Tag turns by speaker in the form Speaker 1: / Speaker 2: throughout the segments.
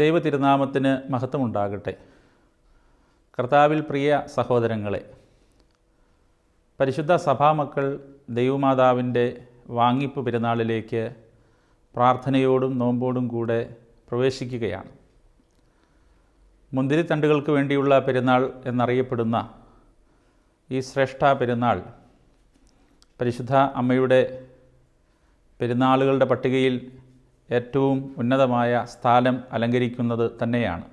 Speaker 1: ദൈവ തിരുനാമത്തിന് മഹത്വമുണ്ടാകട്ടെ. കർത്താവിൽ പ്രിയ സഹോദരങ്ങളെ പരിശുദ്ധ സഭാമക്കൾ ദൈവമാതാവിന്റെ വാങ്ങിപ്പ് പെരുന്നാളിലേക്ക് പ്രാർത്ഥനയോടും നോമ്പോടും കൂടെ പ്രവേശിക്കുകയാണ്. മുന്തിരിത്തണ്ടുകൾക്ക് വേണ്ടിയുള്ള പെരുന്നാൾ എന്നറിയപ്പെടുന്ന ഈ ശ്രേഷ്ഠ പെരുന്നാൾ പരിശുദ്ധ അമ്മയുടെ പെരുന്നാളുകളുടെ പട്ടികയിൽ ഏറ്റവും ഉന്നതമായ സ്ഥാനം അലങ്കരിക്കുന്നത് തന്നെയാണ്.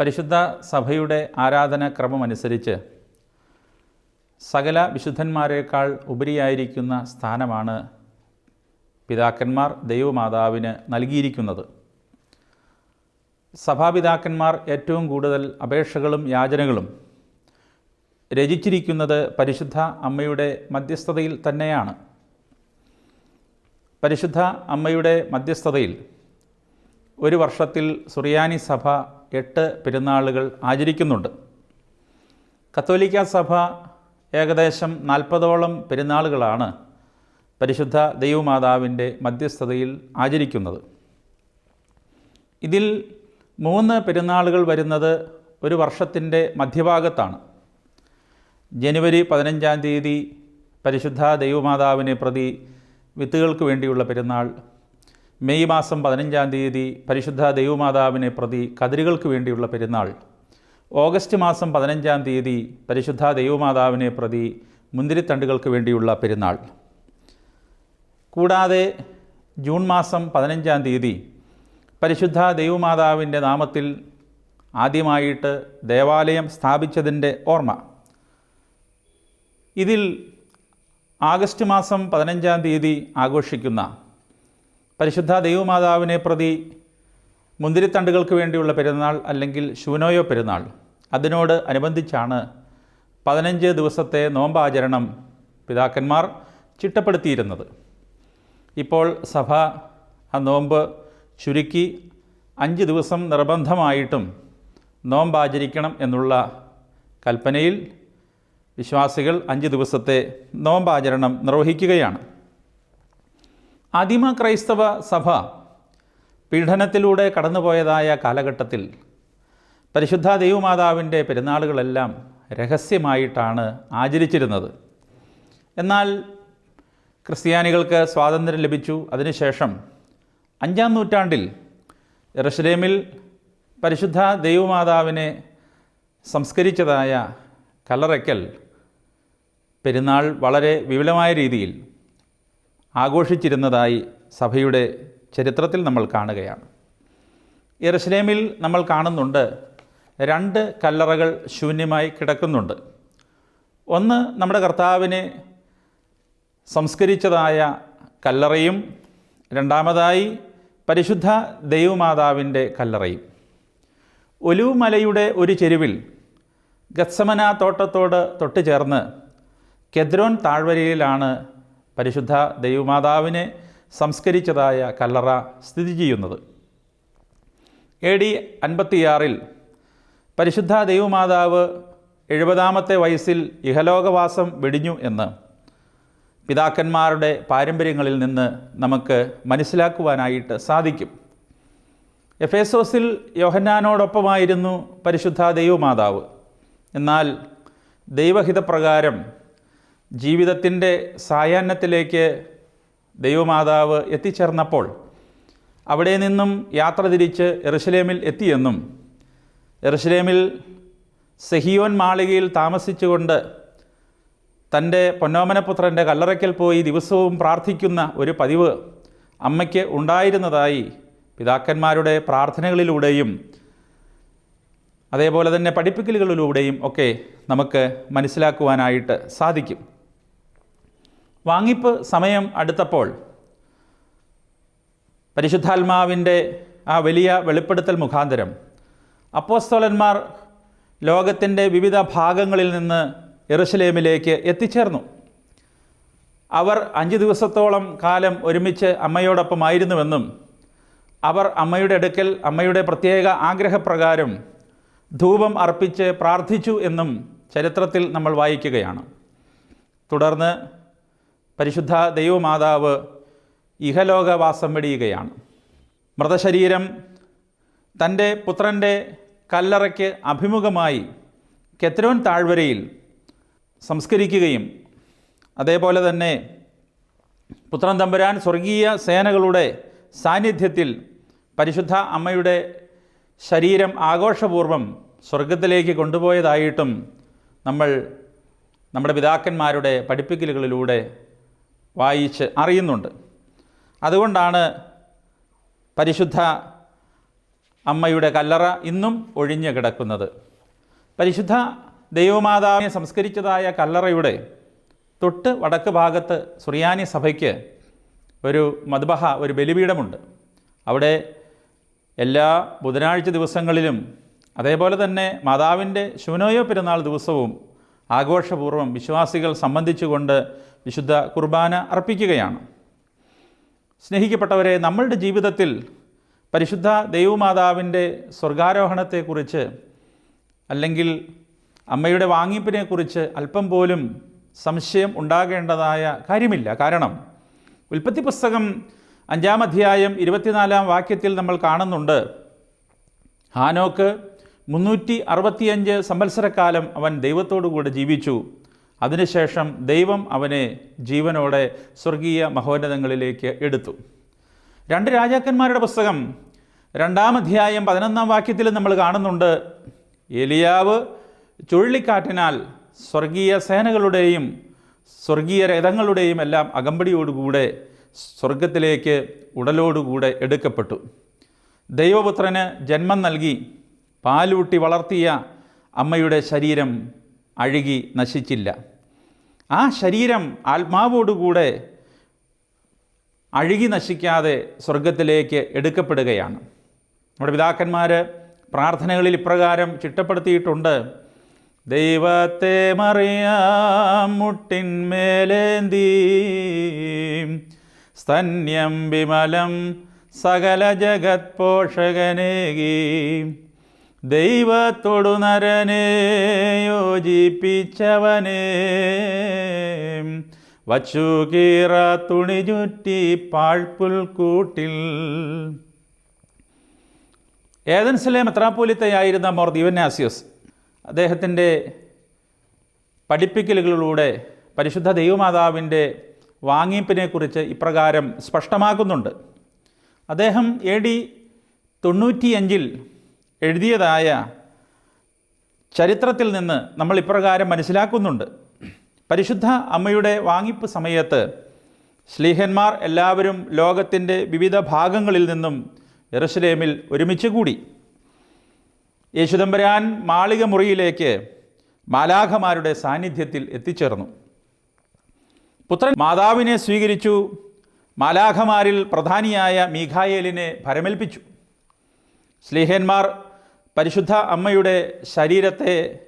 Speaker 1: പരിശുദ്ധ സഭയുടെ ആരാധനാക്രമമനുസരിച്ച് സകല വിശുദ്ധന്മാരെക്കാൾ ഉപരിയായിരിക്കുന്ന സ്ഥാനമാണ് പിതാക്കന്മാർ ദൈവമാതാവിന് നൽകിയിരിക്കുന്നത്. സഭാപിതാക്കന്മാർ ഏറ്റവും കൂടുതൽ അപേക്ഷകളും യാചനകളും രചിച്ചിരിക്കുന്നത് പരിശുദ്ധ അമ്മയുടെ മധ്യസ്ഥതയിൽ തന്നെയാണ്. പരിശുദ്ധ അമ്മയുടെ മധ്യസ്ഥതയിൽ ഒരു വർഷത്തിൽ സുറിയാനി സഭ എട്ട് പെരുന്നാളുകൾ ആചരിക്കുന്നുണ്ട്. കത്തോലിക്ക സഭ ഏകദേശം നാൽപ്പതോളം പെരുന്നാളുകളാണ് പരിശുദ്ധ ദൈവമാതാവിന്റെ മധ്യസ്ഥതയിൽ ആചരിക്കുന്നത്. ഇതിൽ മൂന്ന് പെരുന്നാളുകൾ വരുന്നത് ഒരു വർഷത്തിന്റെ മധ്യഭാഗത്താണ്. ജനുവരി പതിനഞ്ചാം തീയതി പരിശുദ്ധ ദൈവമാതാവിനെ പ്രതി വിത്തുകൾക്ക് വേണ്ടിയുള്ള പെരുന്നാൾ. മെയ് മാസം പതിനഞ്ചാം തീയതി പരിശുദ്ധ ദൈവമാതാവിനെ പ്രതി കതിരുകൾക്ക് വേണ്ടിയുള്ള പെരുന്നാൾ. ഓഗസ്റ്റ് മാസം പതിനഞ്ചാം തീയതി പരിശുദ്ധ ദൈവമാതാവിനെ പ്രതി മുന്തിരിത്തണ്ടുകൾക്ക് വേണ്ടിയുള്ള പെരുന്നാൾ. കൂടാതെ ജൂൺ മാസം പതിനഞ്ചാം തീയതി പരിശുദ്ധ ദൈവമാതാവിന്റെ നാമത്തിൽ ആദ്യമായിട്ട് ദേവാലയം സ്ഥാപിച്ചതിന്റെ ഓർമ്മ. ഇതിൽ ആഗസ്റ്റ് മാസം പതിനഞ്ചാം തീയതി ആഘോഷിക്കുന്ന പരിശുദ്ധ ദൈവമാതാവിനെ പ്രതി മുന്തിരിത്തണ്ടുകൾക്ക് വേണ്ടിയുള്ള പെരുന്നാൾ അല്ലെങ്കിൽ ശൂനോയോ പെരുന്നാൾ അതിനോട് അനുബന്ധിച്ചാണ് പതിനഞ്ച് ദിവസത്തെ നോമ്പാചരണം പിതാക്കന്മാർ ചിട്ടപ്പെടുത്തിയിരുന്നത്. ഇപ്പോൾ സഭ ആ നോമ്പ് ചുരുക്കി അഞ്ച് ദിവസം നിർബന്ധമായിട്ടും നോമ്പാചരിക്കണം എന്നുള്ള കൽപ്പനയിൽ വിശ്വാസികൾ അഞ്ച് ദിവസത്തെ നോമ്പാചരണം നിർവഹിക്കുകയാണ്. ആദിമ ക്രൈസ്തവ സഭ പീഡനത്തിലൂടെ കടന്നുപോയതായ കാലഘട്ടത്തിൽ പരിശുദ്ധ ദൈവമാതാവിന്റെ പെരുന്നാളുകളെല്ലാം രഹസ്യമായിട്ടാണ് ആചരിച്ചിരുന്നത്. എന്നാൽ ക്രിസ്ത്യാനികൾക്ക് സ്വാതന്ത്ര്യം ലഭിച്ചു. അതിനുശേഷം അഞ്ചാം നൂറ്റാണ്ടിൽ എറുസലേമിൽ പരിശുദ്ധ ദൈവമാതാവിനെ സംസ്കരിച്ചതായ കല്ലറയ്ക്കൽ പെരുന്നാൾ വളരെ വിപുലമായ രീതിയിൽ ആഘോഷിച്ചിരുന്നതായി സഭയുടെ ചരിത്രത്തിൽ നമ്മൾ കാണുകയാണ്. യെറുസലേമിൽ നമ്മൾ കാണുന്നുണ്ട് രണ്ട് കല്ലറകൾ ശൂന്യമായി കിടക്കുന്നുണ്ട്. ഒന്ന് നമ്മുടെ കർത്താവിനെ സംസ്കരിച്ചതായ കല്ലറയും രണ്ടാമതായി പരിശുദ്ധ ദൈവമാതാവിന്റെ കല്ലറയും. ഒലിവുമലയുടെ ഒരു ചെരുവിൽ ഗത്സമന തോട്ടത്തോട് തൊട്ട് ചേർന്ന് കെദ്രോൻ താഴ്വരയിലാണ് പരിശുദ്ധ ദൈവമാതാവിനെ സംസ്കരിച്ചതായ കല്ലറ സ്ഥിതി ചെയ്യുന്നത്. എ ഡി അൻപത്തിയാറിൽ പരിശുദ്ധ ദൈവമാതാവ് എഴുപതാമത്തെ വയസ്സിൽ ഇഹലോകവാസം വെടിഞ്ഞു എന്ന് പിതാക്കന്മാരുടെ പാരമ്പര്യങ്ങളിൽ നിന്ന് നമുക്ക് മനസ്സിലാക്കുവാനായിട്ട് സാധിക്കും. എഫേസോസിൽ യോഹന്നാനോടൊപ്പമായിരുന്നു പരിശുദ്ധ ദൈവമാതാവ്. എന്നാൽ ദൈവഹിതപ്രകാരം ജീവിതത്തിന്റെ സായാഹ്നത്തിലേക്ക് ദൈവമാതാവ് എത്തിച്ചേർന്നപ്പോൾ അവിടെ നിന്നും യാത്ര തിരിച്ച് എറുസലേമിൽ എത്തിയെന്നും എറുസലേമിൽ സെഹിയോൻ മാളികയിൽ താമസിച്ചുകൊണ്ട് തന്റെ പൊന്നോമനപുത്രന്റെ കല്ലറയ്ക്കൽ പോയി ദിവസവും പ്രാർത്ഥിക്കുന്ന ഒരു പതിവ് അമ്മയ്ക്ക് ഉണ്ടായിരുന്നതായി പിതാക്കന്മാരുടെ പ്രാർത്ഥനകളിലൂടെയും അതേപോലെ തന്നെ പഠിപ്പിക്കലുകളിലൂടെയും ഒക്കെ നമുക്ക് മനസ്സിലാക്കുവാനായിട്ട് സാധിക്കും. വാങ്ങിപ്പ് സമയം അടുത്തപ്പോൾ പരിശുദ്ധാത്മാവിന്റെ ആ വലിയ വെളിപ്പെടുത്തൽ മുഖാന്തരം അപ്പോസ്തോലന്മാർ ലോകത്തിന്റെ വിവിധ ഭാഗങ്ങളിൽ നിന്ന് എറുസലേമിലേക്ക് എത്തിച്ചേർന്നു. അവർ അഞ്ച് ദിവസത്തോളം കാലം ഒരുമിച്ച് അമ്മയോടൊപ്പമായിരുന്നുവെന്നും അവർ അമ്മയുടെ അടുക്കൽ അമ്മയുടെ പ്രത്യേക ആഗ്രഹപ്രകാരം ധൂപം അർപ്പിച്ച് പ്രാർത്ഥിച്ചു എന്നും ചരിത്രത്തിൽ നമ്മൾ വായിക്കുകയാണ്. തുടർന്ന് പരിശുദ്ധ ദൈവമാതാവ് ഇഹലോകവാസം വെടിയുകയാണ്. മൃതശരീരം തന്റെ പുത്രന്റെ കല്ലറയ്ക്ക് അഭിമുഖമായി കെത്രോൻ താഴ്വരയിൽ സംസ്കരിക്കുകയും അതേപോലെ തന്നെ പുത്രൻ തമ്പുരാൻ സ്വർഗീയ സേനകളുടെ സാന്നിധ്യത്തിൽ പരിശുദ്ധ അമ്മയുടെ ശരീരം ആഘോഷപൂർവം സ്വർഗത്തിലേക്ക് കൊണ്ടുപോയതായിട്ടും നമ്മൾ നമ്മുടെ പിതാക്കന്മാരുടെ പഠിപ്പിക്കലുകളിലൂടെ വായിച്ച് അറിയുന്നുണ്ട്. അതുകൊണ്ടാണ് പരിശുദ്ധ അമ്മയുടെ കല്ലറ ഇന്നും ഒഴിഞ്ഞു കിടക്കുന്നത്. പരിശുദ്ധ ദൈവമാതാവിനെ സംസ്കരിച്ചതായ കല്ലറയുടെ തൊട്ട് വടക്ക് ഭാഗത്ത് സുറിയാനി സഭയ്ക്ക് ഒരു മദ്ബഹ ഒരു ബലിപീഠമുണ്ട്. അവിടെ എല്ലാ ബുധനാഴ്ച ദിവസങ്ങളിലും അതേപോലെ തന്നെ മാതാവിന്റെ ശുനോയോ പെരുന്നാൾ ദിവസവും ആഘോഷപൂർവം വിശ്വാസികൾ സംബന്ധിച്ചുകൊണ്ട് വിശുദ്ധ കുർബാന അർപ്പിക്കുകയാണ്. സ്നേഹിക്കപ്പെട്ടവരെ നമ്മളുടെ ജീവിതത്തിൽ പരിശുദ്ധ ദൈവമാതാവിന്റെ സ്വർഗാരോഹണത്തെക്കുറിച്ച് അല്ലെങ്കിൽ അമ്മയുടെ വാങ്ങിപ്പിനെക്കുറിച്ച് അല്പം പോലും സംശയം ഉണ്ടാകേണ്ടതായ കാര്യമില്ല. കാരണം ഉൽപ്പത്തി പുസ്തകം അഞ്ചാം അധ്യായം ഇരുപത്തിനാലാം വാക്യത്തിൽ നമ്മൾ കാണുന്നുണ്ട് ഹാനോക്ക് മുന്നൂറ്റി അറുപത്തിയഞ്ച് സംവത്സരക്കാലം അവൻ ദൈവത്തോടു കൂടെ ജീവിച്ചു. അതിനുശേഷം ദൈവം അവനെ ജീവനോടെ സ്വർഗീയ മഹോന്നതങ്ങളിലേക്ക് എടുത്തു. രണ്ട് രാജാക്കന്മാരുടെ പുസ്തകം രണ്ടാം അധ്യായം പതിനൊന്നാം വാക്യത്തിൽ നമ്മൾ കാണുന്നുണ്ട് എലിയാവ് ചുഴലിക്കാറ്റിനാൽ സ്വർഗീയ സേനകളുടെയും സ്വർഗീയ രഥങ്ങളുടെയും എല്ലാം അകമ്പടിയോടുകൂടെ സ്വർഗത്തിലേക്ക് ഉടലോടുകൂടെ എടുക്കപ്പെട്ടു. ദൈവപുത്രന് ജന്മം നൽകി പാലൂട്ടി വളർത്തിയ അമ്മയുടെ ശരീരം അഴുകി നശിച്ചില്ല. ആ ശരീരം ആത്മാവോടുകൂടെ അഴുകി നശിക്കാതെ സ്വർഗത്തിലേക്ക് എടുക്കപ്പെടുകയാണ്. നമ്മുടെ പിതാക്കന്മാർ പ്രാർത്ഥനകളിൽ ഇപ്രകാരം ചിട്ടപ്പെടുത്തിയിട്ടുണ്ട്. ദൈവത്തെ മറിയാം മുട്ടിന്മേലേന്തി സ്തന്യം വിമലം സകല ജഗത് പോഷകനേകി ദൈവത്തോടു നരനെ യോജിപ്പിച്ചവനെ. വച്ചു കീറ തുണി ചുറ്റി പാഴ്പുൽക്കൂട്ടിൽ ഏതൻസിലെ മെത്രാപ്പോലിത്തയായിരുന്ന മോർ ദിവന്യാസ്യോസ് അദ്ദേഹത്തിന്റെ പഠിപ്പിക്കലുകളിലൂടെ പരിശുദ്ധ ദൈവമാതാവിന്റെ വാങ്ങിപ്പിനെക്കുറിച്ച് ഇപ്രകാരം സ്പഷ്ടമാക്കുന്നുണ്ട്. അദ്ദേഹം എ ഡി തൊണ്ണൂറ്റിയഞ്ചിൽ എഴുതിയതായ ചരിത്രത്തിൽ നിന്ന് നമ്മൾ ഇപ്രകാരം മനസ്സിലാക്കുന്നുണ്ട്. പരിശുദ്ധ അമ്മയുടെ വാങ്ങിപ്പ് സമയത്ത് ശ്ലീഹന്മാർ എല്ലാവരും ലോകത്തിന്റെ വിവിധ ഭാഗങ്ങളിൽ നിന്നും എറുസലേമിൽ ഒരുമിച്ച് കൂടി. യേശുദമ്പരാൻ മാളിക മുറിയിലേക്ക് മാലാഖമാരുടെ സാന്നിധ്യത്തിൽ എത്തിച്ചേർന്നു. പുത്രൻ മാതാവിനെ സ്വീകരിച്ചു മാലാഖമാരിൽ പ്രധാനിയായ മീഖായേലിനെ ഭരമേൽപ്പിച്ചു. സ്ലീഹന്മാർ പരിശുദ്ധ അമ്മയുടെ ശരീരത്തെ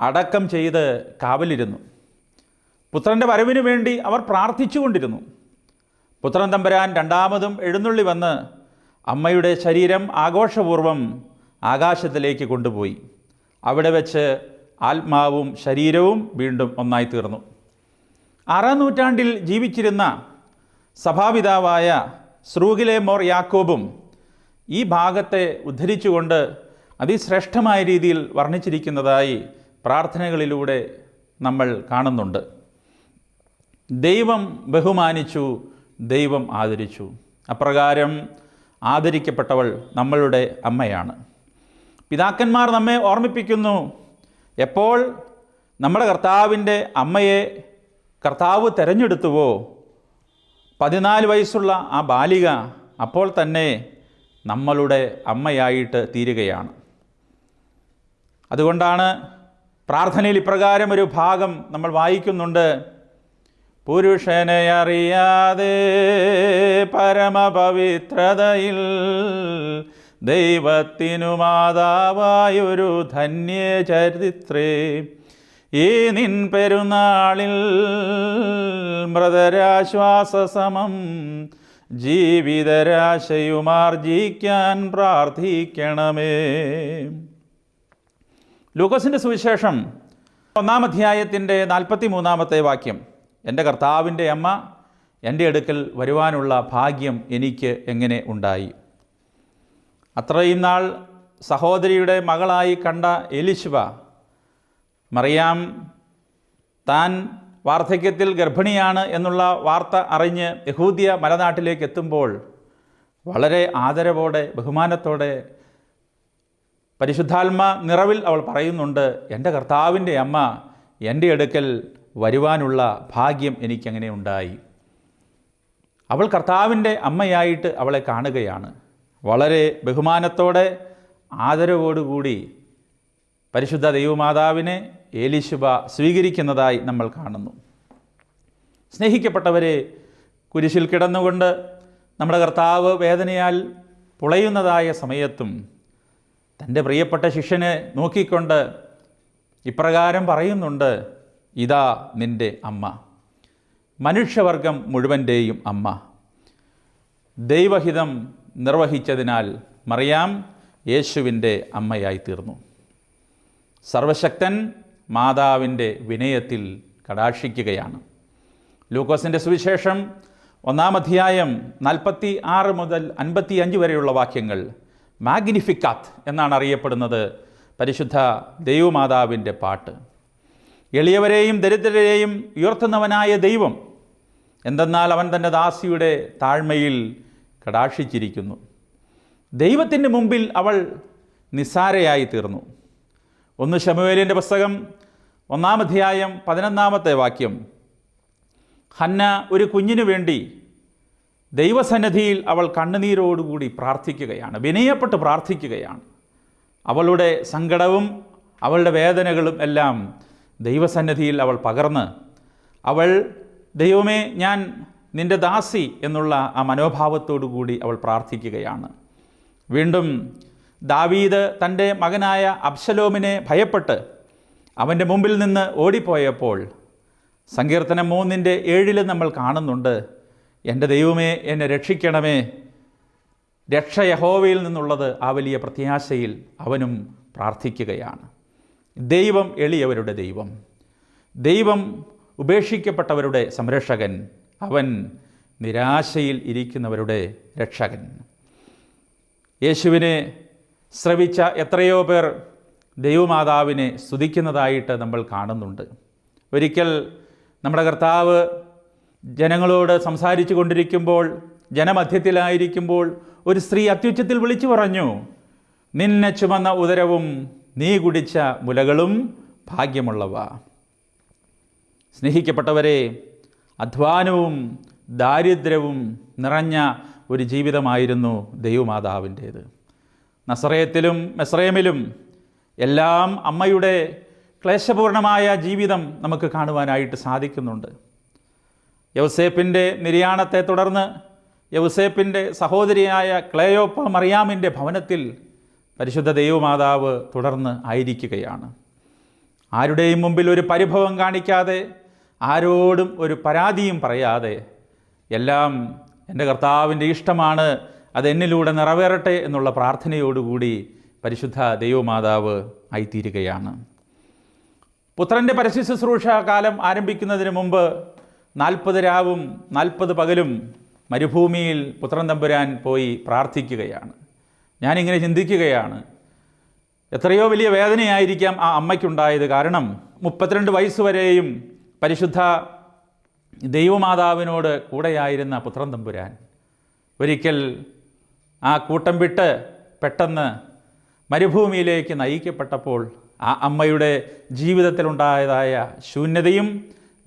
Speaker 1: അടക്കം ചെയ്ത് കാവലിരുന്നു. പുത്രന്റെ വരവിനു വേണ്ടി അവർ പ്രാർത്ഥിച്ചുകൊണ്ടിരുന്നു. പുത്രൻ തമ്പുരാൻ രണ്ടാമതും എഴുന്നള്ളി വന്ന് അമ്മയുടെ ശരീരം ആഘോഷപൂർവം ആകാശത്തിലേക്ക് കൊണ്ടുപോയി. അവിടെ വെച്ച് ആത്മാവും ശരീരവും വീണ്ടും ഒന്നായി തീർന്നു ആറാം നൂറ്റാണ്ടിൽ ജീവിച്ചിരുന്ന സഭാപിതാവായ സ്രൂഗിലെ മോർ യാക്കോബും ഈ ഭാഗത്തെ ഉദ്ധരിച്ചുകൊണ്ട് അതിശ്രേഷ്ഠമായ രീതിയിൽ വർണിച്ചിരിക്കുന്നതായി പ്രാർത്ഥനകളിലൂടെ നമ്മൾ കാണുന്നുണ്ട്. ദൈവം ബഹുമാനിച്ചു ദൈവം ആദരിച്ചു. അപ്രകാരം ആദരിക്കപ്പെട്ടവൾ നമ്മളുടെ അമ്മയാണ്. പിതാക്കന്മാർ നമ്മെ ഓർമ്മിപ്പിക്കുന്നു. എപ്പോൾ നമ്മുടെ കർത്താവിന്റെ അമ്മയെ കർത്താവ് തിരഞ്ഞെടുത്തുവോ? പതിനാല് വയസ്സുള്ള ആ ബാലിക അപ്പോൾ തന്നെ നമ്മളുടെ അമ്മയായിട്ട് തീരുകയാണ്. അതുകൊണ്ടാണ് പ്രാർത്ഥനയിൽ ഇപ്രകാരം ഒരു ഭാഗം നമ്മൾ വായിക്കുന്നുണ്ട്. പുരുഷനെ അറിയാതെ പരമപവിത്രതയിൽ ദൈവത്തിനു മാതാവായൊരു ധന്യ ചരിത്രേ. ഈ നിൻ പെരുന്നാളിൽ മൃതരാശ്വാസസമം ജീവിതരാശയുമാർജിക്കാൻ പ്രാർത്ഥിക്കണമേ. ലൂക്കോസിന്റെ സുവിശേഷം ഒന്നാം അധ്യായത്തിന്റെ നാൽപ്പത്തി മൂന്നാമത്തെ വാക്യം. എന്റെ കർത്താവിന്റെ അമ്മ എന്റെ അടുക്കൽ വരുവാനുള്ള ഭാഗ്യം എനിക്ക് എങ്ങനെ ഉണ്ടായി? അത്രയും നാൾ സഹോദരിയുടെ മകളായി കണ്ട എലിശുവ മറിയാം താൻ വാർദ്ധക്യത്തിൽ ഗർഭിണിയാണ് എന്നുള്ള വാർത്ത അറിഞ്ഞ് യഹൂദിയ മലനാട്ടിലേക്ക് എത്തുമ്പോൾ വളരെ ആദരവോടെ ബഹുമാനത്തോടെ പരിശുദ്ധാത്മ നിറവിൽ അവൾ പറയുന്നുണ്ട് എന്റെ കർത്താവിന്റെ അമ്മ എന്റെ അടുക്കൽ വരുവാനുള്ള ഭാഗ്യം എനിക്കങ്ങനെ ഉണ്ടായി. അവൾ കർത്താവിന്റെ അമ്മയായിട്ട് അവളെ കാണുകയാണ്. വളരെ ബഹുമാനത്തോടെ ആദരവോടുകൂടി പരിശുദ്ധ ദൈവമാതാവിനെ ഏലിശുബ സ്വീകരിക്കുന്നതായി നമ്മൾ കാണുന്നു. സ്നേഹിക്കപ്പെട്ടവരെ കുരിശിൽ കിടന്നുകൊണ്ട് നമ്മുടെ കർത്താവ് വേദനയാൽ പുളയുന്നതായ സമയത്തും തന്റെ പ്രിയപ്പെട്ട ശിഷ്യനെ നോക്കിക്കൊണ്ട് ഇപ്രകാരം പറയുന്നുണ്ട് ഇതാ നിന്റെ അമ്മ. മനുഷ്യവർഗം മുഴുവന്റെയും അമ്മ. ദൈവഹിതം നിർവഹിച്ചതിനാൽ മറിയാം യേശുവിന്റെ അമ്മയായി തീർന്നു. സർവശക്തൻ മാതാവിന്റെ വിനയത്തിൽ കടാക്ഷിക്കുകയാണ്. ലൂക്കോസിന്റെ സുവിശേഷം ഒന്നാം അധ്യായം നാൽപ്പത്തി ആറ് മുതൽ അൻപത്തി അഞ്ച് വരെയുള്ള വാക്യങ്ങൾ മാഗ്നിഫിക്കാത്ത് എന്നാണ് അറിയപ്പെടുന്നത് പരിശുദ്ധ ദൈവമാതാവിന്റെ പാട്ട്. എളിയവരെയും ദരിദ്രരെയും ഉയർത്തുന്നവനായ ദൈവം എന്തെന്നാൽ അവൻ തന്റെ ദാസിയുടെ താഴ്മയിൽ കടാക്ഷിച്ചിരിക്കുന്നു. ദൈവത്തിന്റെ മുമ്പിൽ അവൾ നിസ്സാരയായി തീർന്നു. ഒന്ന് ഷമുവേലിന്റെ പുസ്തകം ഒന്നാം അധ്യായം പതിനൊന്നാമത്തെ വാക്യം. ഹന്ന ഒരു കുഞ്ഞിനു വേണ്ടി ദൈവസന്നിധിയിൽ അവൾ കണ്ണുനീരോടുകൂടി പ്രാർത്ഥിക്കുകയാണ് വിനയപ്പെട്ട് പ്രാർത്ഥിക്കുകയാണ്. അവളുടെ സങ്കടവും അവളുടെ വേദനകളും എല്ലാം ദൈവസന്നിധിയിൽ അവൾ പകർന്ന് അവൾ ദൈവമേ ഞാൻ നിന്റെ ദാസി എന്നുള്ള ആ മനോഭാവത്തോടു കൂടി അവൾ പ്രാർത്ഥിക്കുകയാണ്. വീണ്ടും ദാവീദ് തന്റെ മകനായ അബ്ശലോമിനെ ഭയപ്പെട്ട് അവന്റെ മുമ്പിൽ നിന്ന് ഓടിപ്പോയപ്പോൾ സങ്കീർത്തനം മൂന്നിന്റെ ഏഴിൽ നമ്മൾ കാണുന്നുണ്ട് എന്റെ ദൈവമേ എന്നെ രക്ഷിക്കണമേ. രക്ഷ യഹോവയിൽ നിന്നുള്ളത് ആ വലിയ പ്രത്യാശയിൽ അവനും പ്രാർത്ഥിക്കുകയാണ്. ദൈവം എളിയവരുടെ ദൈവം. ദൈവം ഉപേക്ഷിക്കപ്പെട്ടവരുടെ സംരക്ഷകൻ. അവൻ നിരാശയിൽ ഇരിക്കുന്നവരുടെ രക്ഷകൻ. യേശുവിനെ ശ്രവിച്ച എത്രയോ പേർ ദൈവമാതാവിനെ സ്തുതിക്കുന്നതായിട്ട് നമ്മൾ കാണുന്നുണ്ട്. ഒരിക്കൽ നമ്മുടെ കർത്താവ് ജനങ്ങളോട് സംസാരിച്ചു കൊണ്ടിരിക്കുമ്പോൾ ജനമധ്യത്തിലായിരിക്കുമ്പോൾ ഒരു സ്ത്രീ അത്യുച്ചത്തിൽ വിളിച്ചു പറഞ്ഞു നിന്നെ ചുമന്ന ഉദരവും നീ കുടിച്ച മുലകളും ഭാഗ്യമുള്ളവ. സ്നേഹിക്കപ്പെട്ടവരെ അധ്വാനവും ദാരിദ്ര്യവും നിറഞ്ഞ ഒരു ജീവിതമായിരുന്നു ദൈവമാതാവിന്റേത്. നസറയത്തിലും മെസ്രയമിലും എല്ലാം അമ്മയുടെ ക്ലേശപൂർണമായ ജീവിതം നമുക്ക് കാണുവാനായിട്ട് സാധിക്കുന്നുണ്ട്. യൗസേപ്പിന്റെ നിര്യാണത്തെ തുടർന്ന് യൗസേപ്പിന്റെ സഹോദരിയായ ക്ലേയോപ്പ മറിയാമിന്റെ ഭവനത്തിൽ പരിശുദ്ധ ദൈവമാതാവ് തുടർന്ന് ആയിരിക്കുകയാണ്. ആരുടെയും മുമ്പിൽ ഒരു പരിഭവം കാണിക്കാതെ ആരോടും ഒരു പരാതിയും പറയാതെ എല്ലാം എന്റെ കർത്താവിന്റെ ഇഷ്ടമാണ് അതെന്നിലൂടെ നിറവേറട്ടെ എന്നുള്ള പ്രാർത്ഥനയോടുകൂടി പരിശുദ്ധ ദൈവമാതാവ് ആയിത്തീരുകയാണ്. പുത്രന്റെ പരസ്യ ശുശ്രൂഷ കാലം ആരംഭിക്കുന്നതിന് മുമ്പ് നാൽപ്പത് രാവും നാൽപ്പത് പകലും മരുഭൂമിയിൽ പുത്രൻ തമ്പുരാൻ പോയി പ്രാർത്ഥിക്കുകയാണ്. ഞാനിങ്ങനെ ചിന്തിക്കുകയാണ് എത്രയോ വലിയ വേദനയായിരിക്കാം ആ അമ്മയ്ക്കുണ്ടായത്. കാരണം മുപ്പത്തിരണ്ട് വയസ്സ് വരെയും പരിശുദ്ധ ദൈവമാതാവിനോട് കൂടെയായിരുന്ന പുത്രൻ തമ്പുരാൻ ഒരിക്കൽ ആ കൂട്ടം വിട്ട് പെട്ടെന്ന് മരുഭൂമിയിലേക്ക് നയിക്കപ്പെട്ടപ്പോൾ ആ അമ്മയുടെ ജീവിതത്തിലുണ്ടായതായ ശൂന്യതയും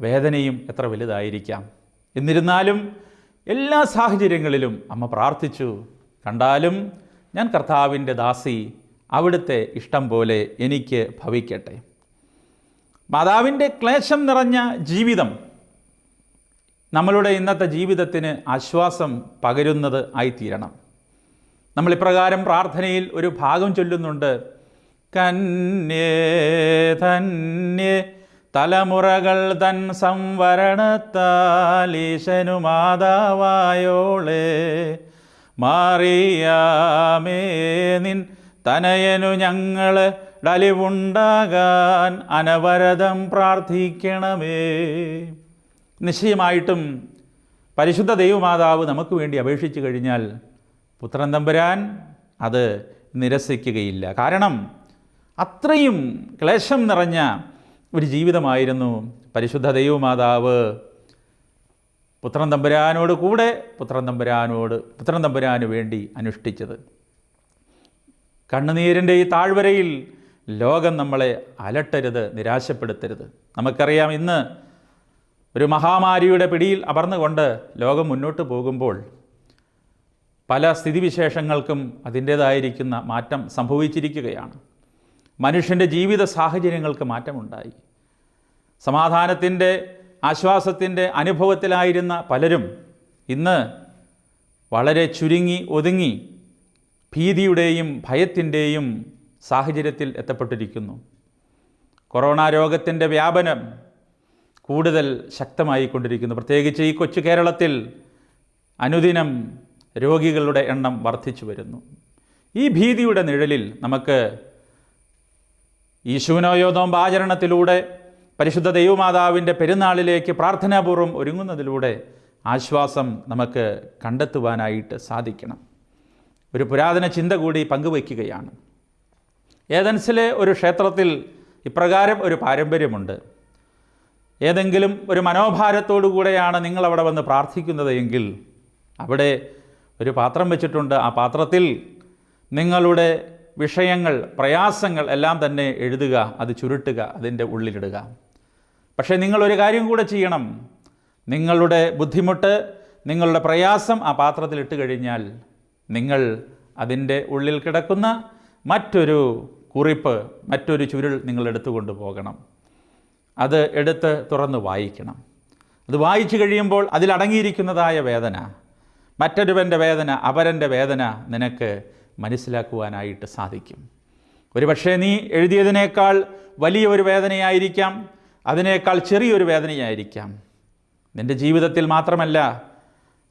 Speaker 1: വേദനയും എത്ര വലുതായിരിക്കാം. എന്നിരുന്നാലും എല്ലാ സാഹചര്യങ്ങളിലും അമ്മ പ്രാർത്ഥിച്ചു. കണ്ടാലും ഞാൻ കർത്താവിന്റെ ദാസി അവിടുത്തെ ഇഷ്ടം പോലെ എനിക്ക് ഭവിക്കട്ടെ. മാതാവിന്റെ ക്ലേശം നിറഞ്ഞ ജീവിതം. നമ്മളുടെ ഇന്നത്തെ ജീവിതത്തിന് ആശ്വാസം പകരുന്നത് ആയിത്തീരണം. നമ്മൾ ഇപ്രകാരം പ്രാർത്ഥനയിൽ ഒരു ഭാഗം ചൊല്ലുന്നുണ്ട്. കന്യേ ധന്യേ തലമുറകൾ തൻ സംവരണത്താലീശനു മാതാവായോളെ. മാറിയാമേ നിൻ തനയനു ഞങ്ങൾ ഡലിവുണ്ടാകാൻ അനവരതം പ്രാർത്ഥിക്കണമേ. നിശ്ചയമായിട്ടും പരിശുദ്ധ ദൈവമാതാവ് നമുക്ക് വേണ്ടി അപേക്ഷിച്ചു കഴിഞ്ഞാൽ പുത്രൻ തമ്പുരാൻ അത് നിരസിക്കുകയില്ല. കാരണം അത്രയും ക്ലേശം നിറഞ്ഞ ഒരു ജീവിതമായിരുന്നു. പരിശുദ്ധ ദൈവമാതാവ് പുത്രൻ തമ്പുരാനോട് കൂടെ പുത്രൻ തമ്പുരാനോട് പുത്രൻ തമ്പുരാന് വേണ്ടി അനുഷ്ഠിച്ചത്. കണ്ണുനീരിന്റെ ഈ താഴ്വരയിൽ ലോകം നമ്മളെ അലട്ടരുത് നിരാശപ്പെടുത്തരുത്. നമുക്കറിയാം ഇന്ന് ഒരു മഹാമാരിയുടെ പിടിയിൽ അമർന്നുകൊണ്ട് ലോകം മുന്നോട്ട് പോകുമ്പോൾ പല സ്ഥിതിവിശേഷങ്ങൾക്കും അതിന്റേതായിരിക്കുന്ന മാറ്റം സംഭവിച്ചിരിക്കുകയാണ്. മനുഷ്യന്റെ ജീവിത സാഹചര്യങ്ങൾക്ക് മാറ്റമുണ്ടായി. സമാധാനത്തിന്റെ ആശ്വാസത്തിന്റെ അനുഭവത്തിലായിരുന്ന പലരും ഇന്ന് വളരെ ചുരുങ്ങി ഒതുങ്ങി ഭീതിയുടെയും ഭയത്തിന്റെയും സാഹചര്യത്തിൽ എത്തപ്പെട്ടിരിക്കുന്നു. കൊറോണ രോഗത്തിന്റെ വ്യാപനം കൂടുതൽ ശക്തമായി കൊണ്ടിരിക്കുന്നു പ്രത്യേകിച്ച് ഈ കൊച്ചു കേരളത്തിൽ അനുദിനം രോഗികളുടെ എണ്ണം വർദ്ധിച്ചു വരുന്നു. ഈ ഭീതിയുടെ നിഴലിൽ നമുക്ക് ഈശുവിനോയോ ആചരണത്തിലൂടെ പരിശുദ്ധ ദൈവമാതാവിന്റെ പെരുന്നാളിലേക്ക് പ്രാർത്ഥനാപൂർവം ഒരുങ്ങുന്നതിലൂടെ ആശ്വാസം നമുക്ക് കണ്ടെത്തുവാനായിട്ട് സാധിക്കണം. ഒരു പുരാതന ചിന്ത കൂടി പങ്കുവയ്ക്കുകയാണ്. ഏതൻസിലെ ഒരു ക്ഷേത്രത്തിൽ ഇപ്രകാരം ഒരു പാരമ്പര്യമുണ്ട്. ഏതെങ്കിലും ഒരു മനോഭാരത്തോടു കൂടെയാണ് നിങ്ങൾ അവിടെ വന്ന് പ്രാർത്ഥിക്കുന്നത് എങ്കിൽ അവിടെ ഒരു പാത്രം വെച്ചിട്ടുണ്ട്. ആ പാത്രത്തിൽ നിങ്ങളുടെ വിഷയങ്ങൾ പ്രയാസങ്ങൾ എല്ലാം തന്നെ എഴുതുക അത് ചുരുട്ടുക അതിന്റെ ഉള്ളിലിടുക. പക്ഷേ നിങ്ങളൊരു കാര്യം കൂടെ ചെയ്യണം. നിങ്ങളുടെ ബുദ്ധിമുട്ട് നിങ്ങളുടെ പ്രയാസം ആ പാത്രത്തിൽ ഇട്ട് കഴിഞ്ഞാൽ നിങ്ങൾ അതിന്റെ ഉള്ളിൽ കിടക്കുന്ന മറ്റൊരു കുറിപ്പ് മറ്റൊരു ചുരുൾ നിങ്ങൾ എടുത്തു കൊണ്ടുപോകണം. അത് എടുത്ത് തുറന്ന് വായിക്കണം. അത് വായിച്ചു കഴിയുമ്പോൾ അതിലടങ്ങിയിരിക്കുന്നതായ വേദന മറ്റൊരുവന്റെ വേദന അപരന്റെ വേദന നിനക്ക് മനസ്സിലാക്കുവാനായിട്ട് സാധിക്കും. ഒരുപക്ഷേ നീ എഴുതിയതിനേക്കാൾ വലിയ ഒരു വേദനയായിരിക്കാം അതിനേക്കാൾ ചെറിയൊരു വേദനയായിരിക്കാം. നിന്റെ ജീവിതത്തിൽ മാത്രമല്ല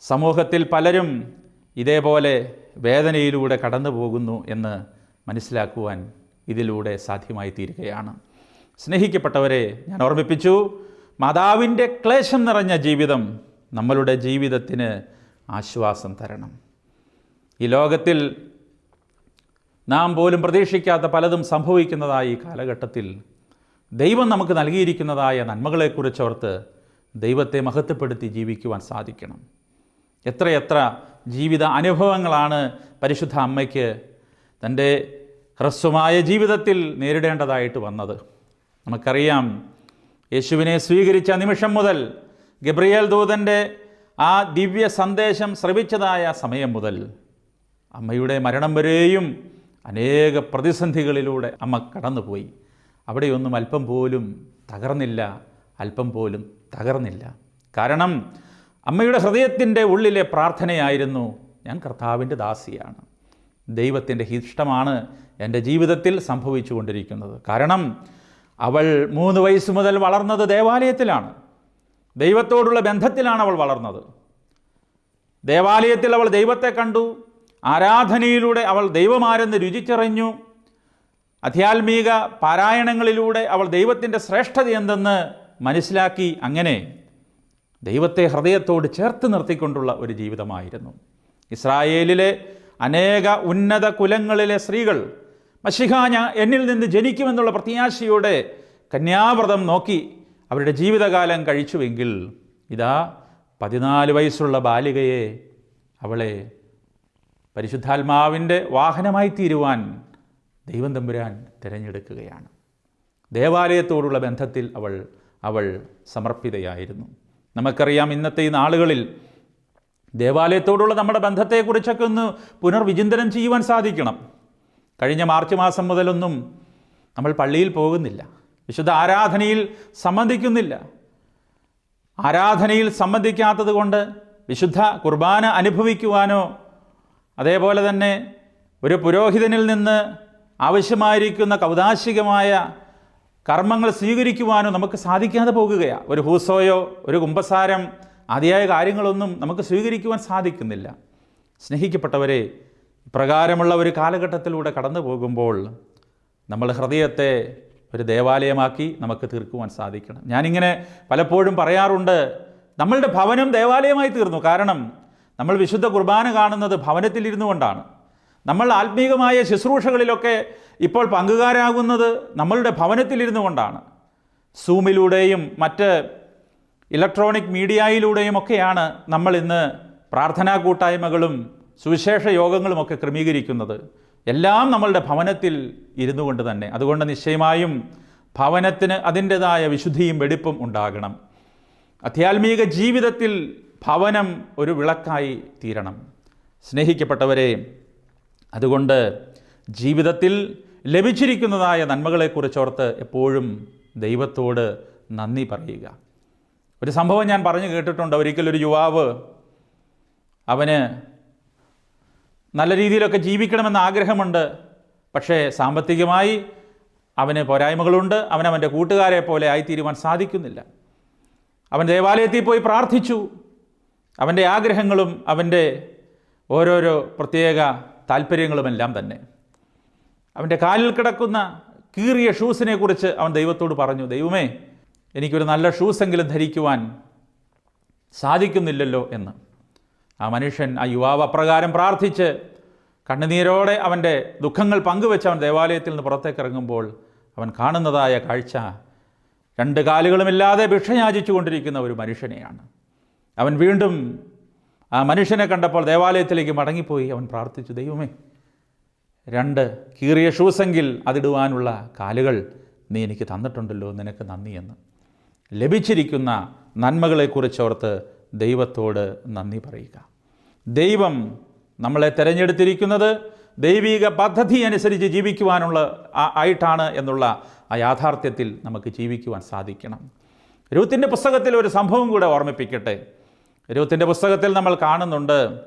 Speaker 1: സമൂഹത്തിൽ പലരും ഇതേപോലെ വേദനയിലൂടെ കടന്നു പോകുന്നു എന്ന് മനസ്സിലാക്കുവാൻ ഇതിലൂടെ സാധ്യമായി തീരുകയാണ്. സ്നേഹിക്കപ്പെട്ടവരെ ഞാൻ ഓർമ്മിപ്പിച്ചു മാതാവിന്റെ ക്ലേശം നിറഞ്ഞ ജീവിതം നമ്മളുടെ ജീവിതത്തിന് ആശ്വാസം തരണം. ഈ ലോകത്തിൽ നാം പോലും പ്രതീക്ഷിക്കാത്ത പലതും സംഭവിക്കുന്നതായ ഈ കാലഘട്ടത്തിൽ ദൈവം നമുക്ക് നൽകിയിരിക്കുന്നതായ നന്മകളെക്കുറിച്ചോർത്ത് ദൈവത്തെ മഹത്വപ്പെടുത്തി ജീവിക്കുവാൻ സാധിക്കണം. എത്രയെത്ര ജീവിത അനുഭവങ്ങളാണ് പരിശുദ്ധ അമ്മയ്ക്ക് തന്റെ ഹ്രസ്വമായ ജീവിതത്തിൽ നേരിടേണ്ടതായിട്ട് വന്നത്. നമുക്കറിയാം യേശുവിനെ സ്വീകരിച്ച നിമിഷം മുതൽ ഗബ്രിയേൽ ദൂതന്റെ ആ ദിവ്യ സന്ദേശം ശ്രവിച്ചതായ സമയം മുതൽ അമ്മയുടെ മരണം വരെയും അനേക പ്രതിസന്ധികളിലൂടെ അമ്മ കടന്നുപോയി. അവിടെയൊന്നും അല്പം പോലും തകർന്നില്ല അല്പം പോലും തകർന്നില്ല. കാരണം അമ്മയുടെ ഹൃദയത്തിന്റെ ഉള്ളിലെ പ്രാർത്ഥനയായിരുന്നു ഞാൻ കർത്താവിന്റെ ദാസിയാണ്. ദൈവത്തിന്റെ ഹിഷ്ടമാണ് എന്റെ ജീവിതത്തിൽ സംഭവിച്ചു കൊണ്ടിരിക്കുന്നത് കാരണം അവൾ മൂന്ന് വയസ്സ് മുതൽ വളർന്നത് ദേവാലയത്തിലാണ്. ദൈവത്തോടുള്ള ബന്ധത്തിലാണ് അവൾ വളർന്നത്. ദേവാലയത്തിൽ അവൾ ദൈവത്തെ കണ്ടു. ആരാധനയിലൂടെ അവൾ ദൈവമാരെന്ന് രുചിച്ചറിഞ്ഞു. അധ്യാത്മീക പാരായണങ്ങളിലൂടെ അവൾ ദൈവത്തിന്റെ ശ്രേഷ്ഠത എന്തെന്ന് മനസ്സിലാക്കി അങ്ങനെ ദൈവത്തെ ഹൃദയത്തോട് ചേർത്ത് നിർത്തിക്കൊണ്ടുള്ള ഒരു ജീവിതമായിരുന്നു. ഇസ്രായേലിലെ അനേക ഉന്നത കുലങ്ങളിലെ സ്ത്രീകൾ മഷിഹ എന്നിൽ നിന്ന് ജനിക്കുമെന്നുള്ള പ്രത്യാശയോടെ കന്യാവ്രതം നോക്കി അവരുടെ ജീവിതകാലം കഴിച്ചുവെങ്കിൽ ഇതാ പതിനാല് വയസ്സുള്ള ബാലികയെ അവളെ പരിശുദ്ധാത്മാവിന്റെ വാഹനമായി തീരുവാൻ ദൈവം തമ്പുരാൻ തിരഞ്ഞെടുക്കുകയാണ്. ദേവാലയത്തോടുള്ള ബന്ധത്തിൽ അവൾ അവൾ സമർപ്പിതയായിരുന്നു. നമുക്കറിയാം ഇന്നത്തെ ഈ നാളുകളിൽ ദേവാലയത്തോടുള്ള നമ്മുടെ ബന്ധത്തെക്കുറിച്ചൊക്കെ ഒന്ന് പുനർവിചിന്തനം ചെയ്യുവാൻ സാധിക്കണം. കഴിഞ്ഞ മാർച്ച് മാസം മുതലൊന്നും നമ്മൾ പള്ളിയിൽ പോകുന്നില്ല. വിശുദ്ധ ആരാധനയിൽ സംബന്ധിക്കുന്നില്ല. ആരാധനയിൽ സംബന്ധിക്കാത്തത് കൊണ്ട് വിശുദ്ധ കുർബാന അനുഭവിക്കുവാനോ അതേപോലെ തന്നെ ഒരു പുരോഹിതനിൽ നിന്ന് ആവശ്യമായിരിക്കുന്ന കൗതാശികമായ കർമ്മങ്ങൾ സ്വീകരിക്കുവാനോ നമുക്ക് സാധിക്കാതെ പോകുകയാണ് ഒരു ഹൂസോയോ ഒരു കുമ്പസാരം അതിയായ കാര്യങ്ങളൊന്നും നമുക്ക് സ്വീകരിക്കുവാൻ സാധിക്കുന്നില്ല. സ്നേഹിക്കപ്പെട്ടവരെ പ്രകാരമുള്ള ഒരു കാലഘട്ടത്തിലൂടെ കടന്നു പോകുമ്പോൾ നമ്മൾ ഹൃദയത്തെ ഒരു ദേവാലയമാക്കി നമുക്ക് തീർക്കുവാൻ സാധിക്കണം. ഞാനിങ്ങനെ പലപ്പോഴും പറയാറുണ്ട് നമ്മളുടെ ഭവനം ദേവാലയമായി തീർന്നു. കാരണം നമ്മൾ വിശുദ്ധ കുർബാന കാണുന്നത് ഭവനത്തിലിരുന്നു കൊണ്ടാണ് നമ്മൾ ആത്മീകമായ ശുശ്രൂഷകളിലൊക്കെ ഇപ്പോൾ പങ്കുകാരാകുന്നത് നമ്മളുടെ ഭവനത്തിലിരുന്നു കൊണ്ടാണ് സൂമിലൂടെയും മറ്റ് ഇലക്ട്രോണിക് മീഡിയയിലൂടെയും ഒക്കെയാണ് നമ്മൾ ഇന്ന് പ്രാർത്ഥനാ കൂട്ടായ്മകളും സുവിശേഷ യോഗങ്ങളുമൊക്കെ ക്രമീകരിക്കുന്നത്. എല്ലാം നമ്മളുടെ ഭവനത്തിൽ ഇരുന്നു കൊണ്ട് തന്നെ. അതുകൊണ്ട് നിശ്ചയമായും ഭവനത്തിന് അതിന്റെതായ വിശുദ്ധിയും വെടിപ്പും ഉണ്ടാകണം. അധ്യാത്മിക ജീവിതത്തിൽ ഭവനം ഒരു വിളക്കായി തീരണം. സ്നേഹിക്കപ്പെട്ടവരെ അതുകൊണ്ട് ജീവിതത്തിൽ ലഭിച്ചിരിക്കുന്നതായ നന്മകളെക്കുറിച്ചോർത്ത് എപ്പോഴും ദൈവത്തോട് നന്ദി പറയുക. ഒരു സംഭവം ഞാൻ പറഞ്ഞു കേട്ടിട്ടുണ്ട്. ഒരിക്കലൊരു യുവാവ് അവന് നല്ല രീതിയിലൊക്കെ ജീവിക്കണമെന്ന് ആഗ്രഹമുണ്ട്. പക്ഷേ സാമ്പത്തികമായി അവന് പോരായ്മകളുണ്ട്. അവൻ അവന്റെ കൂട്ടുകാരെ പോലെ ആയിത്തീരുവാൻ സാധിക്കുന്നില്ല. അവൻ ദേവാലയത്തിൽ പോയി പ്രാർത്ഥിച്ചു. അവന്റെ ആഗ്രഹങ്ങളും അവന്റെ ഓരോരോ പ്രത്യേക താല്പര്യങ്ങളുമെല്ലാം തന്നെ. അവന്റെ കാലിൽ കിടക്കുന്ന കീറിയ ഷൂസിനെ കുറിച്ച് അവൻ ദൈവത്തോട് പറഞ്ഞു ദൈവമേ എനിക്കൊരു നല്ല ഷൂസെങ്കിലും ധരിക്കുവാൻ സാധിക്കുന്നില്ലല്ലോ എന്ന്. ആ മനുഷ്യൻ ആ യുവാവ് അപ്രകാരം പ്രാർത്ഥിച്ച് കണ്ണുനീരോടെ അവന്റെ ദുഃഖങ്ങൾ പങ്കുവെച്ച് അവൻ ദേവാലയത്തിൽ നിന്ന് പുറത്തേക്ക് ഇറങ്ങുമ്പോൾ അവൻ കാണുന്നതായ കാഴ്ച രണ്ട് കാലുകളുമില്ലാതെ ഭിക്ഷയാചിച്ചു കൊണ്ടിരിക്കുന്ന ഒരു മനുഷ്യനെയാണ്. അവൻ വീണ്ടും ആ മനുഷ്യനെ കണ്ടപ്പോൾ ദേവാലയത്തിലേക്ക് മടങ്ങിപ്പോയി. അവൻ പ്രാർത്ഥിച്ചു ദൈവമേ രണ്ട് കീറിയ ഷൂസെങ്കിൽ അതിടുവാനുള്ള കാലുകൾ നീ എനിക്ക് തന്നിട്ടുണ്ടല്ലോ നിനക്ക് നന്ദിയെന്ന് ലഭിച്ചിരിക്കുന്ന നന്മകളെക്കുറിച്ച് ഓർത്ത് ദൈവത്തോട് നന്ദി പറയുക. ദൈവം നമ്മളെ തിരഞ്ഞെടുത്തിരിക്കുന്നത് ദൈവിക പദ്ധതി അനുസരിച്ച് ജീവിക്കുവാനുള്ള ആയിട്ടാണ് എന്നുള്ള ആ യാഥാർത്ഥ്യത്തിൽ നമുക്ക് ജീവിക്കുവാൻ സാധിക്കണം. രൂത്തിന്റെ പുസ്തകത്തിൽ ഒരു സംഭവം കൂടെ ഓർമ്മിപ്പിക്കട്ടെ. രൂത്തിന്റെ പുസ്തകത്തിൽ നമ്മൾ കാണുന്നുണ്ട്.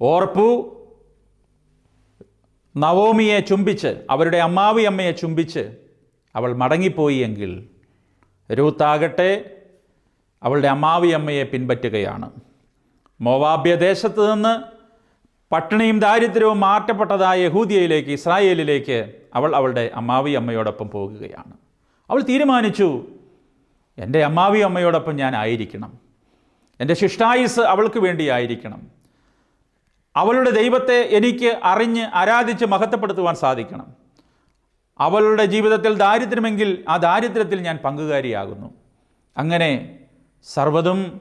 Speaker 1: ഓർപ്പു നവോമിയെ ചുംബിച്ച് അവരുടെ അമ്മാവി അമ്മയെ ചുംബിച്ച് അവൾ മടങ്ങിപ്പോയി എങ്കിൽ രൂത്താകട്ടെ അവളുടെ അമ്മാവി അമ്മയെ പിൻപറ്റുകയാണ്. മോവാബ്യ ദേശത്ത് നിന്ന് പട്ടിണിയും ദാരിദ്ര്യവും മാറ്റപ്പെട്ടതായ യഹൂദിയയിലേക്ക് ഇസ്രായേലിലേക്ക് അവൾ അവളുടെ അമ്മാവി അമ്മയോടൊപ്പം പോകുകയാണ്. അവൾ തീരുമാനിച്ചു എന്റെ അമ്മാവി അമ്മയോടൊപ്പം ഞാൻ ആയിരിക്കണം. എന്റെ ശിഷ്ടായുസ് അവൾക്ക് വേണ്ടിയായിരിക്കണം. അവളുടെ ദൈവത്തെ എനിക്ക് അറിഞ്ഞ് ആരാധിച്ച് മഹത്വപ്പെടുത്തുവാൻ സാധിക്കണം. അവളുടെ ജീവിതത്തിൽ ദാരിദ്ര്യമെങ്കിൽ ആ ദാരിദ്ര്യത്തിൽ ഞാൻ പങ്കുകാരിയാകുന്നു. അങ്ങനെ സർവതും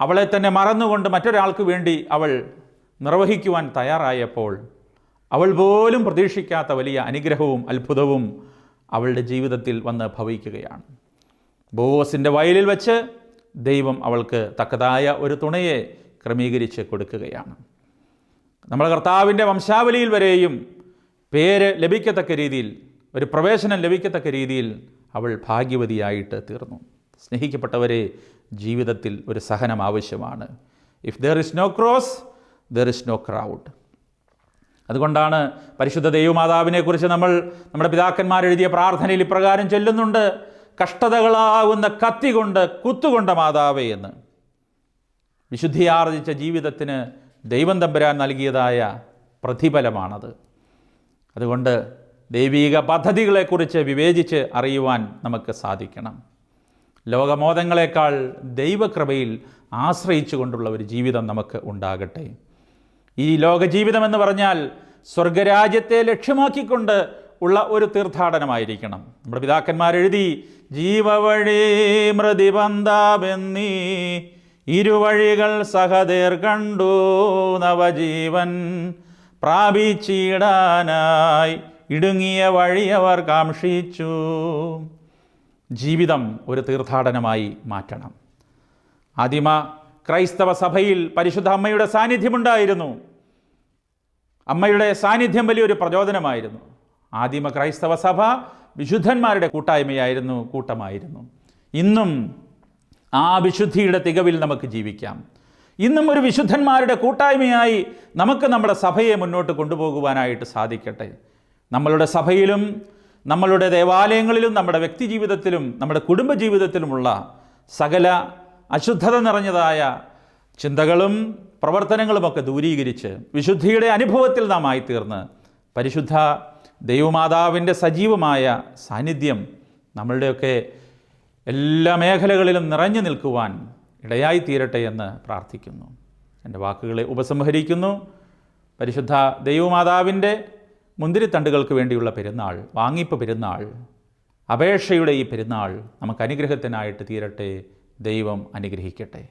Speaker 1: അവളെ തന്നെ മറന്നുകൊണ്ട് മറ്റൊരാൾക്ക് വേണ്ടി അവൾ നിർവഹിക്കുവാൻ തയ്യാറായപ്പോൾ അവൾ പോലും പ്രതീക്ഷിക്കാത്ത വലിയ അനുഗ്രഹവും അത്ഭുതവും അവളുടെ ജീവിതത്തിൽ വന്ന് ഭവിക്കുകയാണ്. ബോസിന്റെ വയലിൽ വെച്ച് ദൈവം അവൾക്ക് തക്കതായ ഒരു തുണയെ ക്രമീകരിച്ച് കൊടുക്കുകയാണ്. നമ്മുടെ കർത്താവിന്റെ വംശാവലിയിൽ വരെയും പേര് ലഭിക്കത്തക്ക രീതിയിൽ ഒരു പ്രവേശനം ലഭിക്കത്തക്ക രീതിയിൽ അവൾ ഭാഗ്യവതിയായിട്ട് തീർന്നു. സ്നേഹിക്കപ്പെട്ടവരെ ജീവിതത്തിൽ ഒരു സഹനം ആവശ്യമാണ്. If there is no cross there is no crowd അതുകൊണ്ടാണ് പരിശുദ്ധ ദൈവമാതാവിനെക്കുറിച്ച് നമ്മൾ നമ്മുടെ പിതാക്കന്മാരെഴുതിയ പ്രാർത്ഥനയിൽ ഇപ്രകാരം ചൊല്ലുന്നുണ്ട്. കഷ്ടതകളാവുന്ന കത്തി കൊണ്ട് കുത്തുകൊണ്ട മാതാവേ എന്ന്. വിശുദ്ധിയാർജിച്ച ജീവിതത്തിന് ദൈവം തമ്പുരാൻ നൽകിയതായ പ്രതിഫലമാണത്. അതുകൊണ്ട് ദൈവീക പദ്ധതികളെക്കുറിച്ച് വിവേചിച്ച് അറിയുവാൻ നമുക്ക് സാധിക്കണം. ലോകമോദങ്ങളെക്കാൾ ദൈവകൃപയിൽ ആശ്രയിച്ചു കൊണ്ടുള്ള ഒരു ജീവിതം നമുക്ക് ഉണ്ടാകട്ടെ. ഈ ലോകജീവിതമെന്ന് പറഞ്ഞാൽ സ്വർഗരാജ്യത്തെ ലക്ഷ്യമാക്കിക്കൊണ്ട് ഉള്ള ഒരു തീർത്ഥാടനമായിരിക്കണം. നമ്മുടെ പിതാക്കന്മാർ എഴുതി ജീവവഴി മൃതിബന്ധാബെന്നീ ഇരുവഴികൾ സഹദേർ കണ്ടു നവജീവൻ. പ്രാപിച്ചിടാനായി ഇടുങ്ങിയ വഴി അവർ കാക്ഷിച്ചു. ജീവിതം ഒരു തീർത്ഥാടനമായി മാറ്റണം. ആദിമ ക്രൈസ്തവ സഭയിൽ പരിശുദ്ധ അമ്മയുടെ സാന്നിധ്യമുണ്ടായിരുന്നു. അമ്മയുടെ സാന്നിധ്യം വലിയൊരു പ്രചോദനമായിരുന്നു. ആദിമ ക്രൈസ്തവ സഭ വിശുദ്ധന്മാരുടെ കൂട്ടായ്മയായിരുന്നു കൂട്ടമായിരുന്നു. ഇന്നും ആ വിശുദ്ധിയുടെ തികവിൽ നമുക്ക് ജീവിക്കാം. ഇന്നും ഒരു വിശുദ്ധന്മാരുടെ കൂട്ടായ്മയായി നമുക്ക് നമ്മുടെ സഭയെ മുന്നോട്ട് കൊണ്ടുപോകുവാനായിട്ട് സാധിക്കട്ടെ. നമ്മളുടെ സഭയിലും നമ്മളുടെ ദേവാലയങ്ങളിലും നമ്മുടെ വ്യക്തി ജീവിതത്തിലും നമ്മുടെ കുടുംബജീവിതത്തിലുമുള്ള സകല അശുദ്ധത നിറഞ്ഞതായ ചിന്തകളും പ്രവർത്തനങ്ങളുമൊക്കെ ദൂരീകരിച്ച് വിശുദ്ധിയുടെ അനുഭവത്തിൽ നാം ആയിത്തീർന്ന് പരിശുദ്ധ ദൈവമാതാവിന്റെ സജീവമായ സാന്നിധ്യം നമ്മളുടെയൊക്കെ എല്ലാ മേഖലകളിലും നിറഞ്ഞു നിൽക്കുവാൻ ഇടയായി തീരട്ടെ എന്ന് പ്രാർത്ഥിക്കുന്നു. എന്റെ വാക്കുകളെ ഉപസംഹരിക്കുന്നു. പരിശുദ്ധ ദൈവമാതാവിന്റെ മുന്തിരിത്തണ്ടുകൾക്ക് വേണ്ടിയുള്ള പെരുന്നാൾ വാങ്ങിപ്പ് പെരുന്നാൾ അപേക്ഷയുടെ ഈ പെരുന്നാൾ നമുക്ക് അനുഗ്രഹത്തിനായിട്ട് തീരട്ടെ. ദൈവം അനുഗ്രഹിക്കട്ടെ.